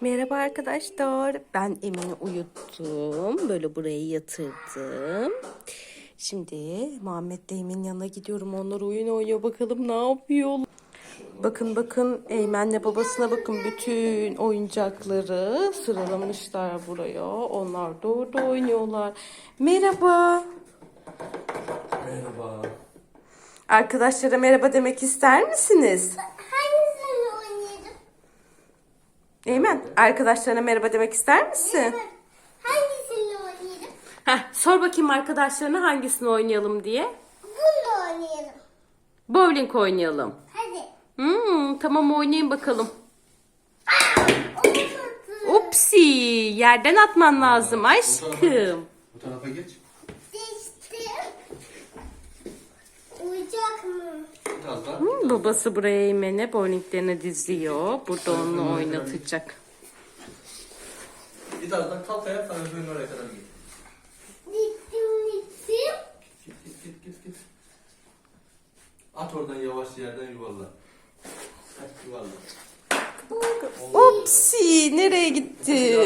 Merhaba arkadaşlar. Ben Emin'i uyuttum. Böyle buraya yatırdım. Şimdi Muhammed de Emin'in yanına gidiyorum. Onlar oyun oynuyor. Bakalım ne yapıyor. Bakın bakın Eymen'le babasına bakın bütün oyuncakları sıralamışlar buraya. Onlar da orada oynuyorlar. Merhaba. Merhaba. Arkadaşlara merhaba demek ister misiniz? Hangisini oynayalım? Eymen arkadaşlarına merhaba demek ister misin? Hangisini oynayalım? Heh, sor bakayım arkadaşlarına hangisini oynayalım diye. Bunu oynayalım. Bowling oynayalım. Hadi. Hmm, tamam oynayın bakalım. Upsi yerden atman lazım Bu tarafa aşkım. Bu tarafa geç. Değişti. Uyacak mı? Biraz daha. Hmm, babası buraya Eymen'e bowlinglerini diziyor. Burada onu oynatacak. Biraz daha kalk ayağa sana böyle oraya kadar git. Gittim gittim. Git git git git git. At oradan yavaş yerden yuvarla. Heh, yuvarla. Upsi nereye gitti?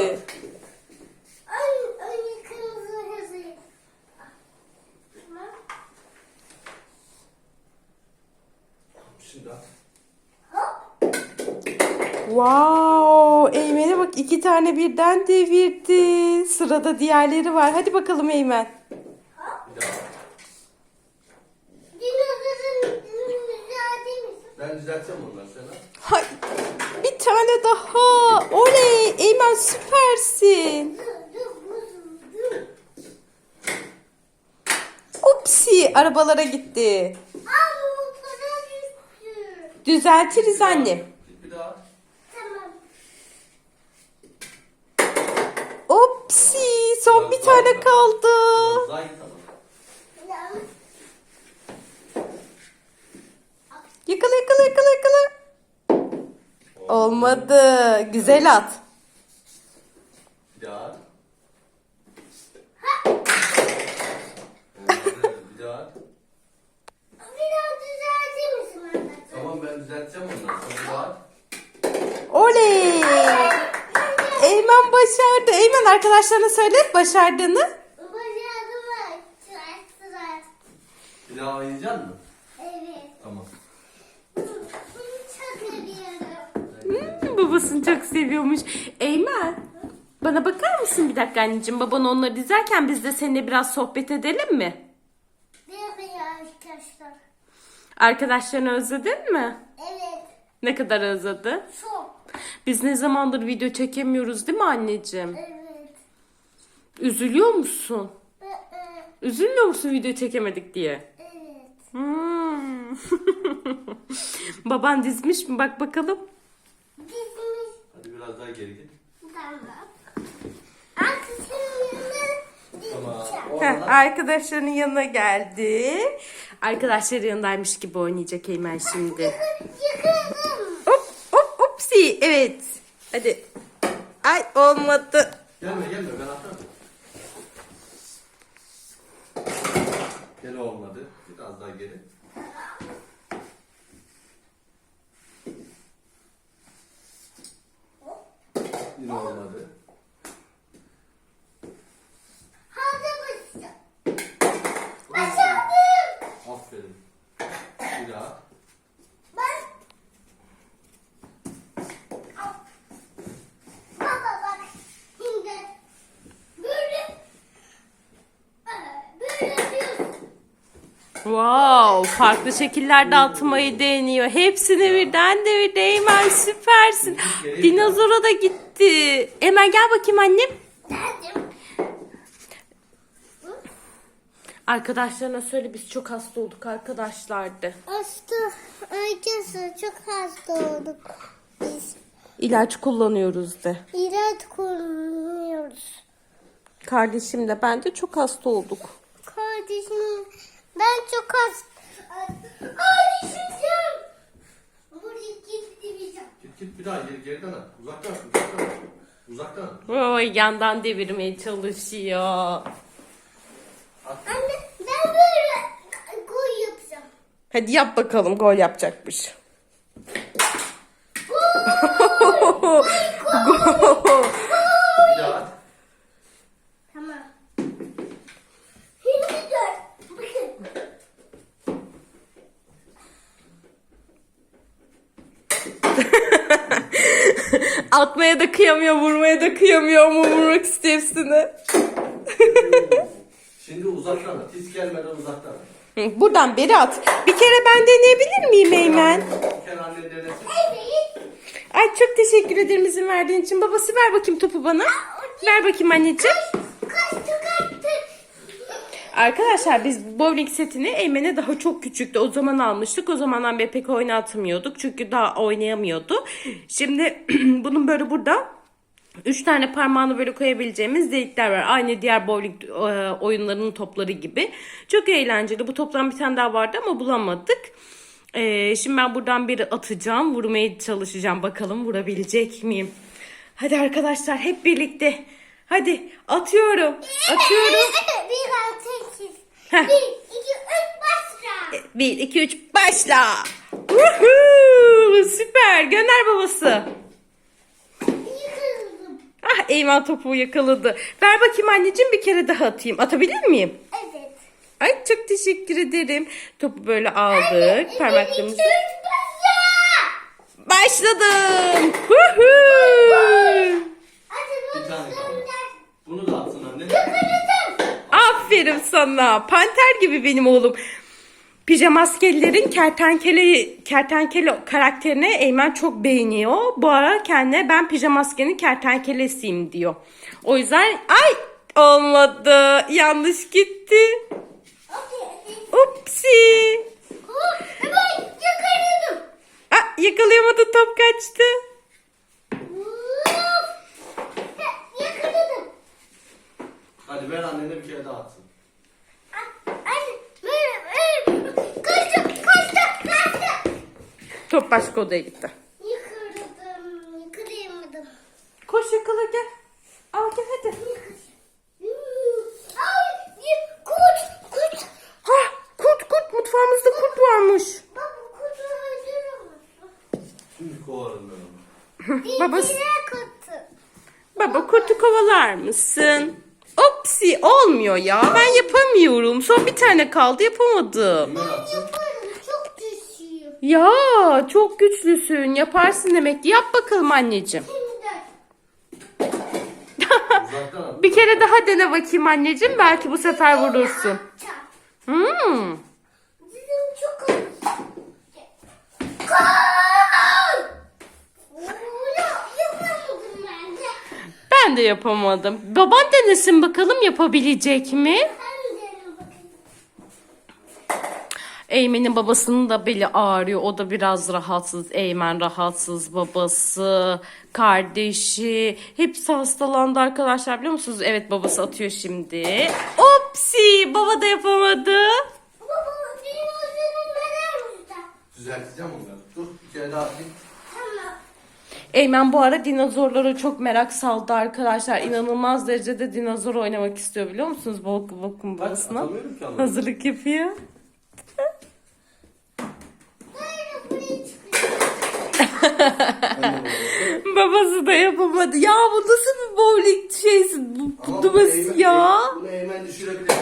Ay, ay Şimdi at. Wow Eymen'e bak iki tane birden devirdi. Sırada diğerleri var. Hadi bakalım Eymen. Bir daha. Ben düzelteceğim onları sana. Hay, bir tane daha. Oley Eymen süpersin. Upsi arabalara gitti. Düzeltiriz annem. Git bir daha. Tamam. Upsi son bir tane kaldı. Daha. Tamam. Yakala yakala yakala yakala. Olmadı. Güzel at. Bir daha at. Olmadı. Bir daha at. Biraz düzeltir misin anne? Tamam ben düzelteceğim onları. Sonra bir daha at. Oley. Eymen başardı. Eymen arkadaşlarına söyle başardığını. Başardım. Bir daha oynayacak mısın? Evet. Tamam. Bunu çok seviyorum. Hmm, babasını çok seviyormuş. Eymen bana bakar mısın bir dakika anneciğim? Baban onları dizerken biz de seninle biraz sohbet edelim mi? Değil arkadaşlar? Arkadaşlarını özledin mi? Evet. Ne kadar özledin? Çok. Biz ne zamandır video çekemiyoruz değil mi anneciğim? Evet. Üzülüyor musun? Üzülmüyor musun video çekemedik diye? Evet. Hmm. Baban dizmiş mi? Bak bakalım. Dizmiş. Hadi biraz daha geri git. Tamam. Heh, arkadaşlarının yanına geldi. Arkadaşları yanındaymış gibi oynayacak Eymen şimdi. Hopsi. Evet. Hadi. Ay olmadı. Gelme gelme ben atarım. Gene olmadı. Biraz daha geri. Yine olmadı. Hadi başlayalım. Başardım. Aferin. Bir daha. Ben... Baba bak. Şimdi böyle... Böyle yapıyorsun. Wow, farklı şekillerde atmayı deniyor. Hepsini birden devirdi. Eymen süpersin. Dinozora da gitti. Eymen gel bakayım annem. Arkadaşlarına söyle biz çok hasta olduk arkadaşlardı. Hasta. Arkadaşlar çok hasta olduk. Biz İlaç kullanıyoruz de. ilaç kullanıyoruz. Kardeşim de ben de çok hasta olduk. Kardeşim ben çok hasta. Ay düşeceğim. Buraya gitmeyeceğim. Git git bir daha geri, geriden at. Uzaktan at. Uzaktan at. Uzaktan at. Oy yandan devirmeye çalışıyor. Anne ben böyle koy yapacağım. Hadi yap bakalım gol yapacakmış. Gol! Gol Atmaya da kıyamıyor, vurmaya da kıyamıyor ama vurmak istiyor hepsini. Şimdi uzaktan at. Hiç gelmeden uzaktan at. Hı, Buradan beri at. Bir kere ben deneyebilir miyim Eymen? Bir kere anne denesin. Ay çok teşekkür ederim izin verdiğin için. Babası ver bakayım topu bana. Ver bakayım anneciğim. Arkadaşlar biz bowling setini Eymen'e daha çok küçüktü. O zaman almıştık. O zamandan beri pek oynatmıyorduk. Çünkü daha oynayamıyordu. Şimdi bunun böyle burada üç tane parmağını böyle koyabileceğimiz delikler var. Aynı diğer bowling e, oyunlarının topları gibi. Çok eğlenceli. Bu toptan bir tane daha vardı ama bulamadık. Ee, şimdi ben buradan biri atacağım. Vurmaya çalışacağım. Bakalım vurabilecek miyim? Hadi arkadaşlar hep birlikte. Hadi atıyorum. Atıyorum. Bir altı. Heh. Bir iki üç başla. 1, 2, 3 başla. Woohoo! Süper. Gönder babası. Yıkıldım. Ah Eymen topu yakaladı. Ver bakayım anneciğim bir kere daha atayım. Atabilir miyim? Evet. Ay çok teşekkür ederim. Topu böyle aldık. Bir, iki, Parmaklarımızı. üç başla. Başladım. Woohoo! Hadi Bir bunu tane kaldı. gönder. Bunu da atsın anne. Yıkıldım. Sana. Panter gibi benim oğlum. Pijama askerilerin kertenkele, kertenkele karakterini Eymen çok beğeniyor. Bu ara kendine ben pijama askerinin kertenkelesiyim diyor. O yüzden ay olmadı. Yanlış gitti. Upsi. Oh, yıkıldım. Ah, yakalayamadı top kaçtı. Hadi ver annene bir kere daha atsın. Kaçtı, kaçtı, kaçtı. Top başka odaya gitti. Yıkıldım, yıkılayamadım. Koş yakala gel. Al gel hadi. Ay, kurt, kurt. Ha, kurt kurt mutfağımızda kurt varmış. Baba kurtu öldürür Şimdi kovarım ben onu. Babası-. Baba kurtu kovalar mısın? Olmuyor ya. Ben yapamıyorum. Son bir tane kaldı yapamadım. Atsın. Yaparım, çok düşüyor. Ya çok güçlüsün. Yaparsın demek ki. Yap bakalım anneciğim. Şimdi. Uzaktan at. Bir kere daha dene bakayım anneciğim. Belki bu sefer vurursun. Çap. Hmm. Dizim çok acı. Kal! Oo, ya, yapamadım ben de. Ben de yapamadım. Baban denesin bakalım yapabilecek mi? Eymen'in babasının da beli ağrıyor. O da biraz rahatsız. Eymen rahatsız. Babası, kardeşi. Hepsi hastalandı arkadaşlar biliyor musunuz? Evet babası atıyor şimdi. Opsi! Baba da yapamadı. Baba, benim özlemim neden burada? Düzelteceğim onları. Dur bir kere daha atayım. Eymen bu ara dinozorlara çok merak saldı arkadaşlar. İnanılmaz derecede dinozor oynamak istiyor biliyor musunuz? Bakın bakın anne. Hazırlık yapıyor. Babası da yapamadı. Ya bu nasıl bir bowling şeysi? Bu, bu Eymen- ya. Bunu Eymen düşürebilir.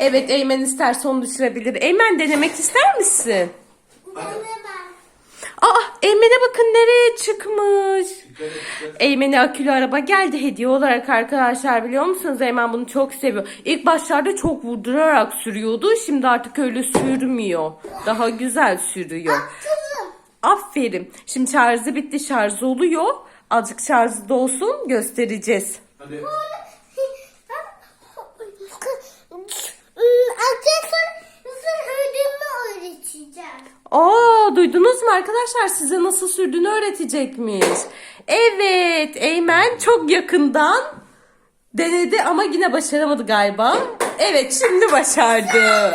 Evet Eymen isterse onu düşürebilir. Eymen denemek ister misin? Eymen'e bakın nereye çıkmış. Eymen'e akülü araba geldi hediye olarak arkadaşlar biliyor musunuz? Eymen bunu çok seviyor. İlk başlarda çok vurdurarak sürüyordu. Şimdi artık öyle sürmüyor. Daha güzel sürüyor. Aferin. Şimdi şarjı bitti şarj oluyor. Azıcık şarjı da olsun göstereceğiz. Hadi. Öğreteceğim. Aa duydunuz mu arkadaşlar size nasıl sürdüğünü öğretecekmiş. Evet Eymen çok yakından denedi ama yine başaramadı galiba. Evet şimdi başardı.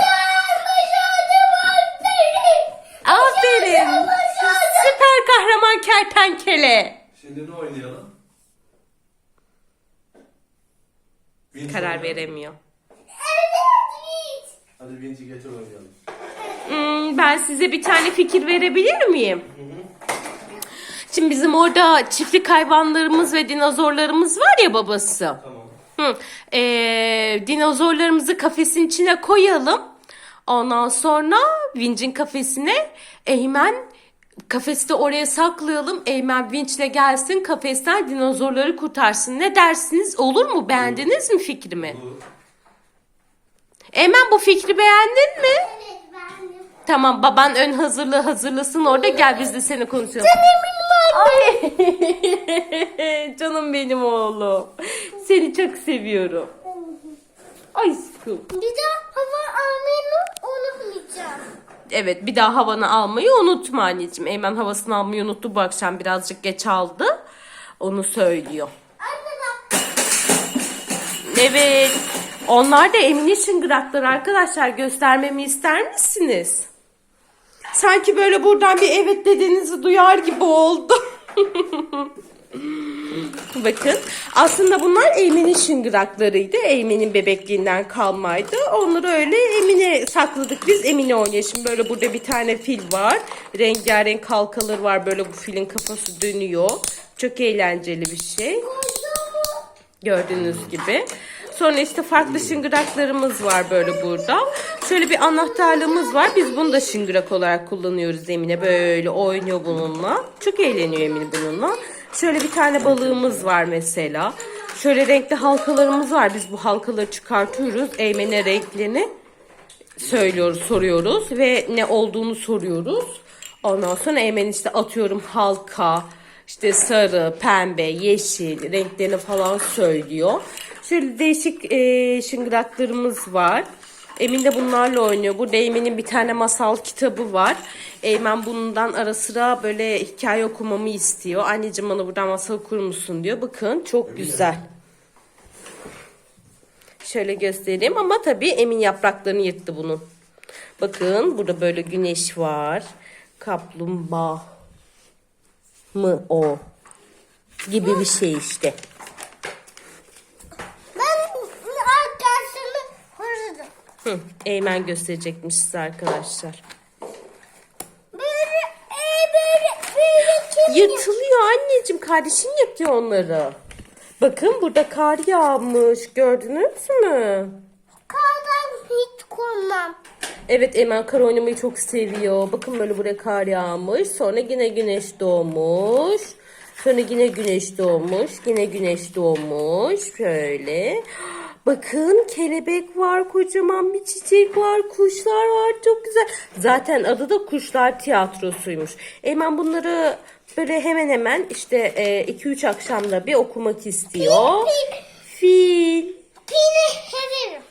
Aferin. Süper kahraman kertenkele. Şimdi ne oynayalım? Vinci Karar oynayalım. veremiyor. Hadi Vinci getir oynayalım. Hmm, ben size bir tane fikir verebilir miyim? Şimdi bizim orada çiftlik hayvanlarımız ve dinozorlarımız var ya babası. Tamam. Hı. Ee, dinozorlarımızı kafesin içine koyalım. Ondan sonra Vinc'in kafesine Eymen Kafesi de oraya saklayalım. Eymen vinçle gelsin kafesten dinozorları kurtarsın. Ne dersiniz? Olur mu? Beğendiniz mi fikrimi? Bu Eymen bu fikri beğendin mi? Tamam baban ön hazırlığı hazırlasın orada gel biz de seni konuşalım. Ay. Canım benim oğlum. Seni çok seviyorum. Aşkım. Bir de hava almayı unutmayacağım. Evet bir daha havanı almayı unutma anneciğim. Eymen havasını almayı unuttu bu akşam birazcık geç aldı. Onu söylüyor. Evet. Onlar da Emine şıngırakları arkadaşlar göstermemi ister misiniz? Sanki böyle buradan bir evet dediğinizi duyar gibi oldu. Bakın aslında bunlar Eymen'in şıngıraklarıydı. Eymen'in bebekliğinden kalmaydı. Onları öyle Emine sakladık biz. Emine oynuyor. Şimdi böyle burada bir tane fil var. Rengarenk halkalar var. Böyle bu filin kafası dönüyor. Çok eğlenceli bir şey. Gördüğünüz gibi. Sonra işte farklı şıngıraklarımız var böyle burada. Şöyle bir anahtarlığımız var. Biz bunu da şıngırak olarak kullanıyoruz Emine. Böyle oynuyor bununla. Çok eğleniyor Emine bununla. Şöyle bir tane balığımız var mesela. Şöyle renkli halkalarımız var. Biz bu halkaları çıkartıyoruz. Eymen'e renklerini söylüyoruz, soruyoruz ve ne olduğunu soruyoruz. Ondan sonra Eymen işte atıyorum halka, işte sarı, pembe, yeşil renklerini falan söylüyor. Şöyle değişik e, şıngıraklarımız var. Emin de bunlarla oynuyor. Burada Eymen'in bir tane masal kitabı var. Eymen bundan ara sıra böyle hikaye okumamı istiyor. Anneciğim bana buradan masal okur musun diyor. Bakın çok güzel. Şöyle göstereyim ama tabii Emin yapraklarını yırttı bunun. Bakın burada böyle güneş var. Kaplumbağa mı o? Gibi bir şey işte. Hı, Eymen gösterecekmiş size arkadaşlar. Böyle e, böyle böyle kim? Yırtılıyor anneciğim. Kardeşin yırtıyor onları. Bakın burada kar yağmış. Gördünüz mü? Kardan hiç korkmam. Evet Eymen kar oynamayı çok seviyor. Bakın böyle buraya kar yağmış. Sonra yine güneş doğmuş. Sonra yine güneş doğmuş. Yine güneş doğmuş. Şöyle. Bakın kelebek var, kocaman bir çiçek var, kuşlar var. Çok güzel. Zaten adı da Kuşlar Tiyatrosu'ymuş. Eymen bunları böyle hemen hemen işte 2-3 akşamda bir okumak istiyor. Fil. Pini severim.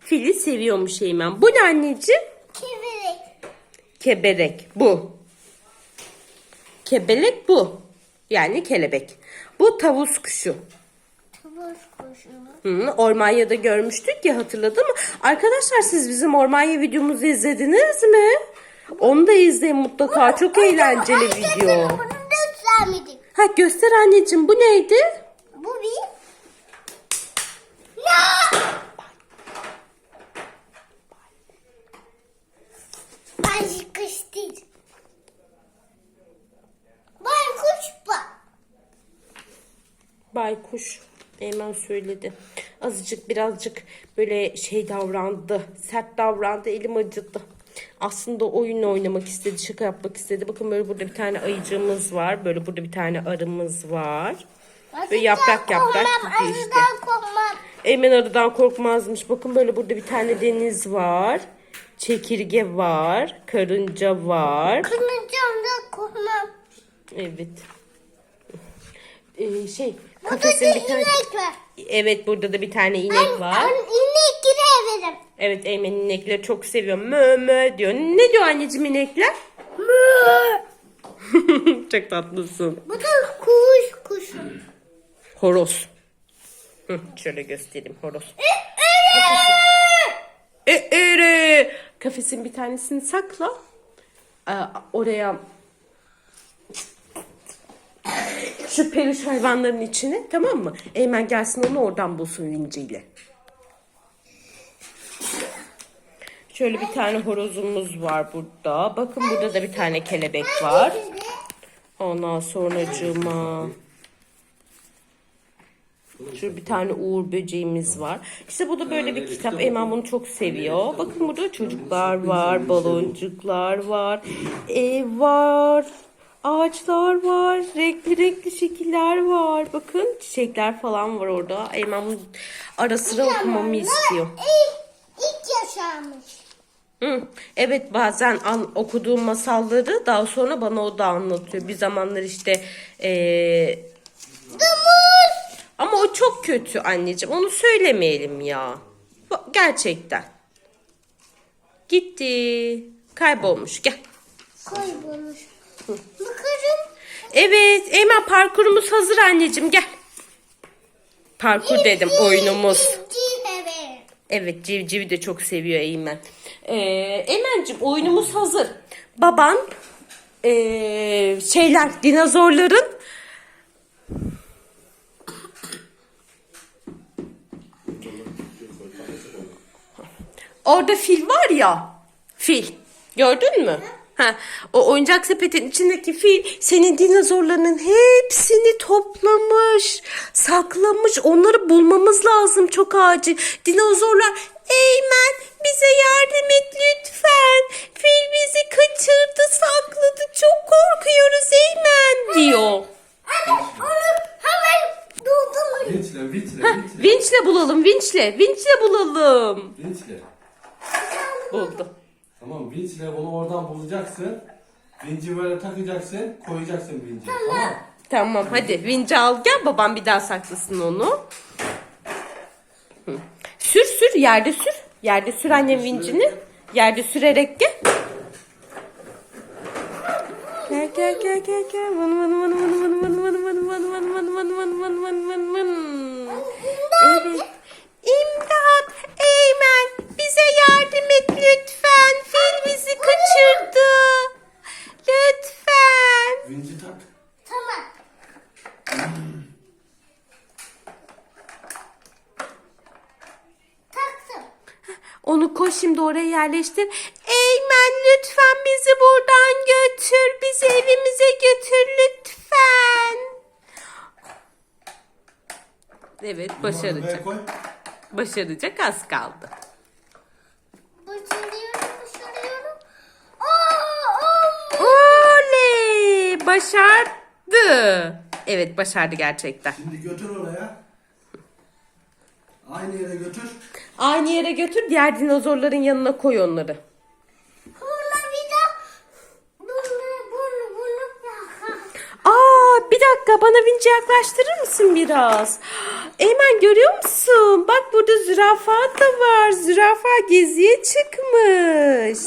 Fili seviyormuş Eymen. Bu ne anneciğim? Keverek. Keberek bu. Kebelek bu. Yani kelebek. Bu tavus kuşu. Tavus kuşu. Hı, Ormanya'da görmüştük ya hatırladın mı? Arkadaşlar siz bizim Ormanya videomuzu izlediniz mi? Onu da izleyin mutlaka. Çok eğlenceli video. Bunu göstermedik. Ha göster anneciğim bu neydi? Bu bir. Ne? Ben bak. Baykuş. Eymen söyledi. Azıcık birazcık böyle şey davrandı. Sert davrandı. Elim acıdı. Aslında oyun oynamak istedi. Şaka yapmak istedi. Bakın böyle burada bir tane ayıcığımız var. Böyle burada bir tane arımız var. Ve yaprak yaprak gidiyor işte. Eymen arıdan korkmazmış. Bakın böyle burada bir tane deniz var. Çekirge var. Karınca var. Kırmızıdan korkmam. Evet. Ee, şey kafesin bir tane... inek var. Evet burada da bir tane inek var. Ben inek girebilirim. Evet Eymen inekleri çok seviyor. Mö mö diyor. Ne diyor anneciğim inekler? çok tatlısın. Bu da kuş kuşu. Horoz. Hı, şöyle göstereyim horoz. E, ere. Kafesin bir tanesini sakla. Ee, oraya peluş hayvanların içine tamam mı? Eymen gelsin onu oradan bulsun vinciyle. Şöyle bir tane horozumuz var burada. Bakın burada da bir tane kelebek var. Ondan sonracığıma Şurada bir tane uğur böceğimiz var. İşte bu da böyle bir kitap. Eymen bu. bunu çok seviyor. Bakın burada çocuklar var, baloncuklar var, ev var, ağaçlar var, renkli renkli şekiller var. Bakın çiçekler falan var orada. Eymen bunu ara sıra okumamı istiyor. İlk, ilk yaşarmış. Hı, Evet bazen an, okuduğum masalları daha sonra bana o da anlatıyor. Bir zamanlar işte eee, ama o çok kötü anneciğim. Onu söylemeyelim ya. Gerçekten. Gitti. Kaybolmuş. Gel. Kaybolmuş. Bakarım. Evet. Eymen parkurumuz hazır anneciğim. Gel. Parkur dedim oyunumuz. Civciv Evet civcivi de çok seviyor Eymen. Ee, Eymen'cim oyunumuz hazır. Baban ee, şeyler dinozorların Orada fil var ya. Fil. Gördün mü? Ha, o oyuncak sepetin içindeki fil senin dinozorlarının hepsini toplamış, saklamış. Onları bulmamız lazım çok acil. Dinozorlar, Eymen bize yardım et lütfen. Fil bizi kaçırdı, sakladı. Çok korkuyoruz Eymen diyor. Anne onu hemen durdurun. Vinçle, vinçle, vinçle. Vinçle bulalım, vinçle, vinçle bulalım. Vinçle. Buldu. Tamam vinçle onu oradan bulacaksın. Vinci böyle takacaksın, koyacaksın vinci. Tamam. Tamam hadi vinci al gel babam bir daha saklasın onu. Hı. Sür sür yerde sür. Yerde sür annem vincini. Yerde sürerek gel. Gel gel gel gel gel. Vın vın vın vın vın vın vın vın vın vın vın vın vın vın vın vın vın. Evet. Bize yardım et lütfen. Fil bizi kaçırdı. Lütfen. Vinci tak. Tamam. Taktım. Onu koş şimdi oraya yerleştir. Eymen lütfen bizi buradan götür. Bizi evimize götür lütfen. Evet başaracak. koy. Başaracak az kaldı. Başarıyorum, başarıyorum. Aa, aa. Oley! Başardı. Evet başardı gerçekten. Şimdi götür oraya. Aynı yere götür. Aynı yere götür diğer dinozorların yanına koy onları. Aa bir dakika bana vinci yaklaştırır mısın biraz? Eymen görüyor musun? Bak burada zürafa da var. Zürafa geziye çıkmış.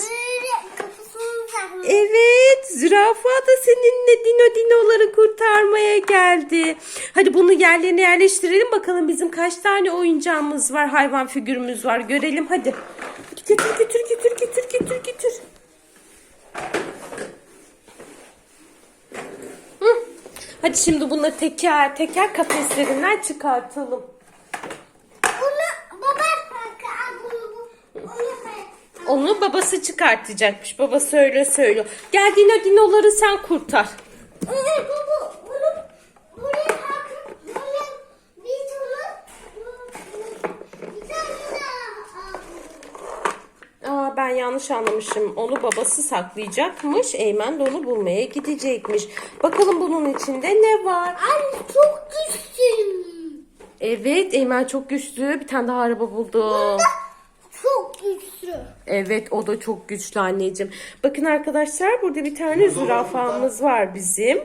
Evet zürafa da seninle dino dinoları kurtarmaya geldi. Hadi bunu yerlerine yerleştirelim bakalım bizim kaç tane oyuncağımız var hayvan figürümüz var görelim hadi. Götür götür götür götür götür götür. Hadi şimdi bunları teker teker kafeslerinden çıkartalım. Bunu baba kanka bunu bu. Onu koy. Onu babası çıkartacakmış. Babası öyle söylüyor. Gel dino dinoları sen kurtar. Bunu buraya bir tane. Aa ben yanlış anlamışım. Onu babası saklayacakmış. Eymen de onu bulmaya gidecekmiş. Bakalım bunun içinde ne var? Anne çok güçlüyüm. Evet Eymen çok güçlü. Bir tane daha araba buldu. Çok güçlü. Evet o da çok güçlü anneciğim. Bakın arkadaşlar burada bir tane zürafamız var bizim.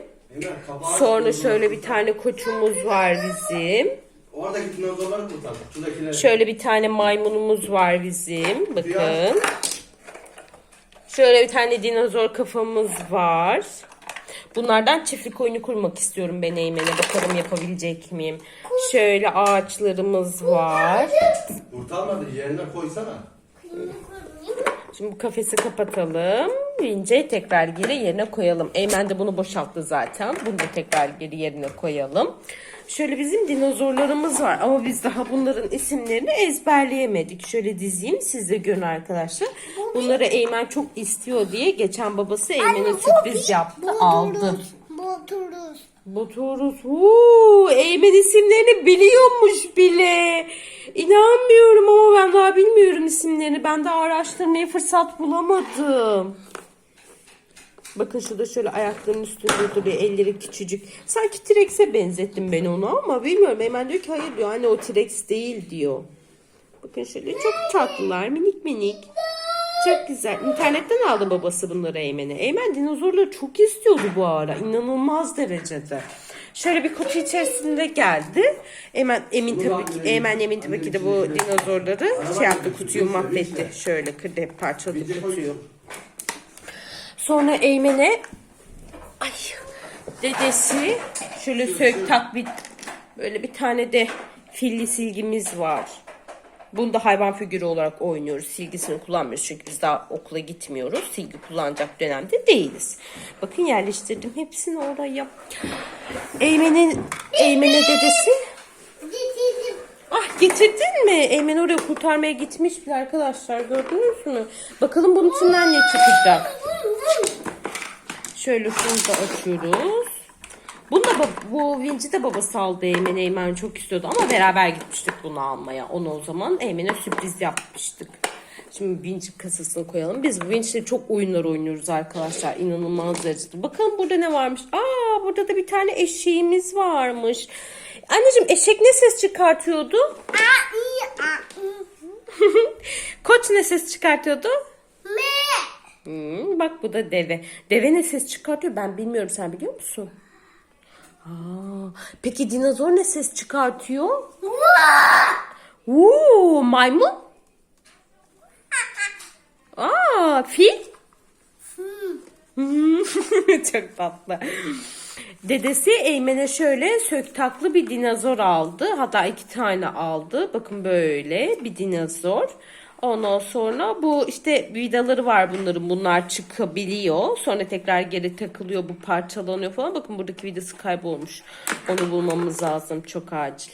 Sonra şöyle bir tane koçumuz var bizim. Oradaki dinozorları kurtar. Şuradakileri. Şöyle bir tane maymunumuz var bizim. Bakın. Şöyle bir tane dinozor kafamız var. Bunlardan çiftlik oyunu kurmak istiyorum ben Eymen'e. Bakalım yapabilecek miyim? Şöyle ağaçlarımız var. Kurtarmadı yerine koysana. Şimdi bu kafesi kapatalım. Vince'yi tekrar geri yerine koyalım. Eymen de bunu boşalttı zaten. Bunu da tekrar geri yerine koyalım. Şöyle bizim dinozorlarımız var ama biz daha bunların isimlerini ezberleyemedik. Şöyle dizeyim siz de görün arkadaşlar. Bunları Eymen çok istiyor diye geçen babası Eymen'e sürpriz yaptı aldı. Motoruz. Motoruz. Uuu, Eymen isimlerini biliyormuş bile. İnanmıyorum ama ben daha bilmiyorum isimlerini. Ben de araştırmaya fırsat bulamadım. Bakın şurada şöyle ayaklarının üstünde duruyor. Elleri küçücük. Sanki T-Rex'e benzettim ben onu ama bilmiyorum. Eymen diyor ki hayır diyor. Anne o T-Rex değil diyor. Bakın şöyle çok tatlılar. Minik minik. Çok güzel. İnternetten aldı babası bunları Eymen'e. Eymen dinozorları çok istiyordu bu ara. İnanılmaz derecede. Şöyle bir kutu içerisinde geldi. Eymen emin tabii ki, Eymen emin tabii ki de bu dinozorları şey yaptı kutuyu mahvetti. Şöyle kırdı parçaladı kutuyu. Sonra Eymen'e ay dedesi şöyle sök tak bir böyle bir tane de filli silgimiz var. Bunu da hayvan figürü olarak oynuyoruz. Silgisini kullanmıyoruz çünkü biz daha okula gitmiyoruz. Silgi kullanacak dönemde değiliz. Bakın yerleştirdim hepsini oraya. Eymen'in Eymen'e dedesi. Ah getirdin mi? Eymen oraya kurtarmaya gitmiş bile arkadaşlar gördünüz mü? Bakalım bunun içinden ne çıkacak. Şöyle şunu da açıyoruz. Bu vinci de babası aldı Eymen. Eymen çok istiyordu ama beraber gitmiştik bunu almaya. Onu o zaman Eymen'e sürpriz yapmıştık. Şimdi vinç kasasını koyalım. Biz bu vinçle çok oyunlar oynuyoruz arkadaşlar. İnanılmaz derecede. Bakalım burada ne varmış. Aa burada da bir tane eşeğimiz varmış. Anneciğim eşek ne ses çıkartıyordu? Koç ne ses çıkartıyordu? Me. Hmm, bak bu da deve. Deve ne ses çıkartıyor ben bilmiyorum sen biliyor musun? Aa, peki dinozor ne ses çıkartıyor? Oo, maymun? Aa, fil? Hmm, Çok tatlı. Dedesi Eymen'e şöyle söktaklı bir dinozor aldı. Hatta iki tane aldı. Bakın böyle bir dinozor. Ondan sonra bu işte vidaları var bunların. Bunlar çıkabiliyor. Sonra tekrar geri takılıyor. Bu parçalanıyor falan. Bakın buradaki vidası kaybolmuş. Onu bulmamız lazım. Çok acil.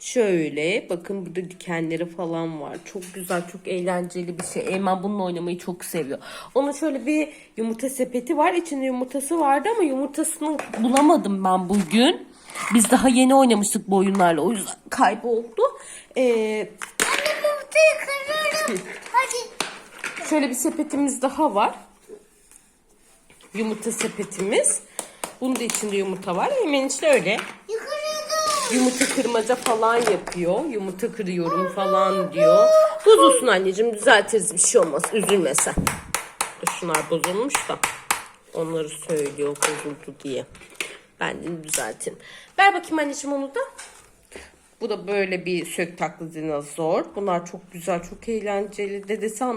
Şöyle bakın burada dikenleri falan var. Çok güzel, çok eğlenceli bir şey. Eymen bununla oynamayı çok seviyor. Onun şöyle bir yumurta sepeti var. İçinde yumurtası vardı ama yumurtasını bulamadım ben bugün. Biz daha yeni oynamıştık bu oyunlarla. O yüzden kayboldu. Ee, Yumurtayı kırarım. Hadi. şöyle bir sepetimiz daha var. Yumurta sepetimiz. Bunun da içinde yumurta var. Eymen işte öyle. Yukarıda. Yumurta kırmaca falan yapıyor. Yumurta kırıyorum falan diyor. Bozulsun anneciğim düzeltiriz bir şey olmaz. Üzülme sen. Şunlar bozulmuş da. Onları söylüyor bozuldu diye. Ben de düzelteyim. Ver bakayım anneciğim onu da. Bu da böyle bir sök taklı dinozor. Bunlar çok güzel, çok eğlenceli. Dedesi almış